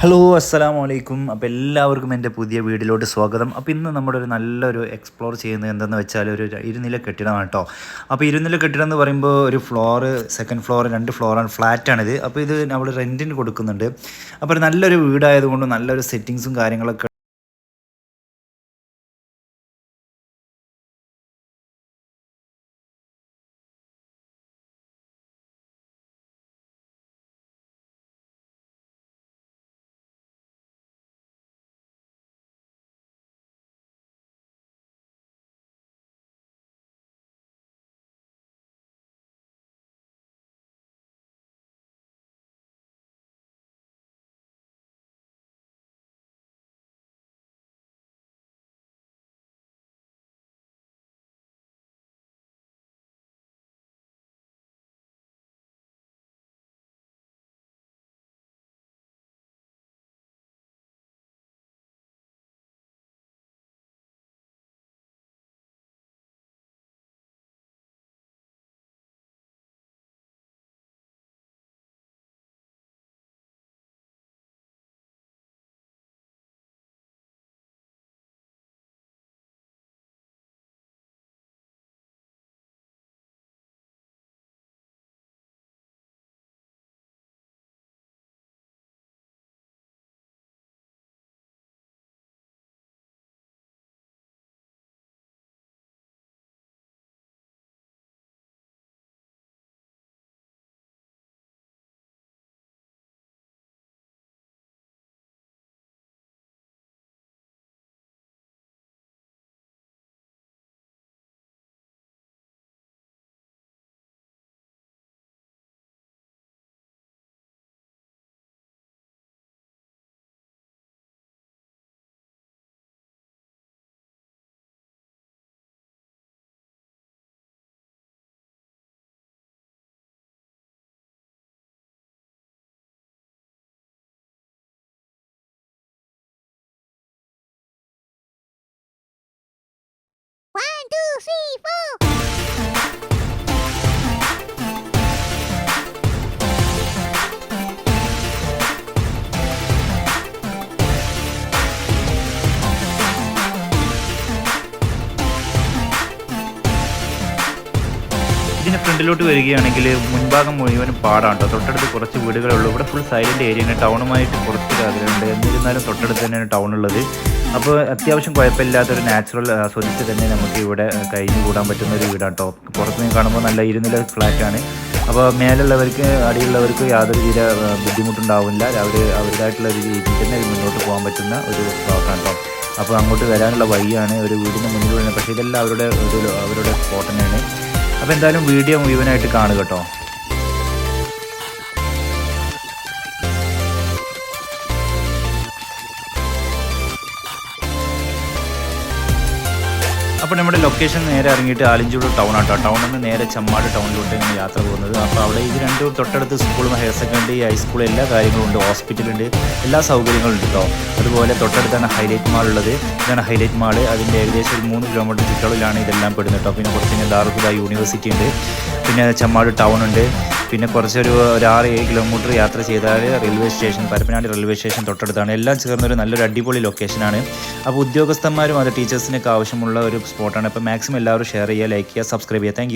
Hello അസ്സലാമു അലൈക്കും അപ്പോൾ എല്ലാവർക്കും എന്റെ പുതിയ വീഡിയോയിലോട്ട് സ്വാഗതം. അപ്പോൾ ഇന്ന് നമ്മുടെ ഒരു നല്ലൊരു എക്സ്പ്ലോർ ചെയ്യുന്നത് എന്തെന്ന് വെച്ചാൽ ഒരു ഇരുനില കെട്ടിടമാണ് കേട്ടോ. അപ്പോൾ ഇരുനില കെട്ടിടം എന്ന് പറയുമ്പോൾ ഒരു ഫ്ലോർ സെക്കൻഡ് ഫ്ലോർ രണ്ട് ഫ്ലോറാണ് ഫ്ലാറ്റാണിത് അപ്പോൾ ഇത് നമ്മൾ റെന്റിന് കൊടുക്കുന്നുണ്ട്. അപ്പോൾ നല്ലൊരു വീടായതുകൊണ്ട് നല്ലൊരു സെറ്റിങ്സും കാര്യങ്ങളൊക്കെ ഇതിന് ഫ്രണ്ടിലോട്ട് വരികയാണെങ്കിൽ മുൻഭാഗം മുഴുവനും പാടാണ് കേട്ടോ. തൊട്ടടുത്ത് കുറച്ച് വീടുകളുള്ളൂ ഇവിടെ ഫുൾ സൈലന്റ് ഏരിയയാണ് ടൗണുമായിട്ട് കുറച്ച് കാര്യമുണ്ട് എന്നിരുന്നാലും തൊട്ടടുത്ത് തന്നെയാണ് ടൗൺ ഉള്ളത്. അപ്പോൾ അത്യാവശ്യം കുഴപ്പമില്ലാത്തൊരു നാച്ചുറൽ ആസ്വദിച്ച് തന്നെ നമുക്ക് ഇവിടെ കഴിഞ്ഞു കൂടാൻ പറ്റുന്ന ഒരു വീടാണ് കേട്ടോ പുറത്തുനിന്ന് കാണുമ്പോൾ നല്ല ഇരുനില ഫ്ലാറ്റാണ് അപ്പോൾ മേലുള്ളവർക്ക് അടിയുള്ളവർക്ക് യാതൊരു വിധ ബുദ്ധിമുട്ടുണ്ടാവില്ല. അവർ അവരുടേതായിട്ടുള്ള ഒരു രീതിയിൽ തന്നെ മുന്നോട്ട് പോകാൻ പറ്റുന്ന ഒരു ബ്ലോക്കാണ് കേട്ടോ അപ്പോൾ അങ്ങോട്ട് വരാനുള്ള വഴിയാണ് ഒരു വീടിന് മുന്നിൽ വരുന്നത് പക്ഷേ ഇതെല്ലാം അവരുടെ ഒരു അവരുടെ സ്പോട്ട് തന്നെയാണ്. അപ്പോൾ എന്തായാലും വീഡിയോ മുഴുവനായിട്ട് കാണുക കേട്ടോ. അപ്പോൾ നമ്മുടെ ലൊക്കേഷൻ നേരെ ഇറങ്ങിയിട്ട് ആലിഞ്ചൂട് ടൗൺ ആട്ടോ. ടൗണിൽ നിന്ന് നേരെ ചമ്മാട് ടൗണിലോട്ട് ഇങ്ങനെ യാത്ര പോകുന്നത്. അപ്പോൾ അവിടെ ഇത് രണ്ടും തൊട്ടടുത്ത് സ്കൂളും ഹയർ സെക്കൻഡറി ഹൈസ്കൂൾ എല്ലാ കാര്യങ്ങളും ഉണ്ട്. ഹോസ്പിറ്റലുണ്ട് എല്ലാ സൗകര്യങ്ങളും ഉണ്ട് കേട്ടോ അതുപോലെ തൊട്ടടുത്താണ് ഹൈലൈറ്റ് മാൾ ഉള്ളത്. ഇതാണ് ഹൈലൈറ്റ് മാൾ അതിന്റെ ഏകദേശം ഒരു മൂന്ന് കിലോമീറ്റർ ചുറ്റളവിലാണ് ഇതെല്ലാം പെടുന്നത് കേട്ടോ പിന്നെ കുറച്ച് ദാറുദ യൂണിവേഴ്സിറ്റി ഉണ്ട്. പിന്നെ ചമ്മാട് ടൗൺ ഉണ്ട്. പിന്നെ കുറച്ചൊരു ഒരു ആറ് ഏഴ് കിലോമീറ്റർ യാത്ര ചെയ്താൽ railway station Parappanad railway station തൊട്ടടുത്താണ്. എല്ലാം ചേർന്നൊരു നല്ലൊരു അടിപൊളി ലൊക്കേഷനാണ് അപ്പോൾ ഉദ്യോഗസ്ഥന്മാരും അത് ടീച്ചേഴ്സിനൊക്കെ ആവശ്യമുള്ള ഒരു സ്പോട്ടാണ് അപ്പോൾ മാക്സിമം എല്ലാവരും ഷെയർ ചെയ്യുക ലൈക്ക് ചെയ്യുക സബ്സ്ക്രൈബ് ചെയ്യുക. താങ്ക്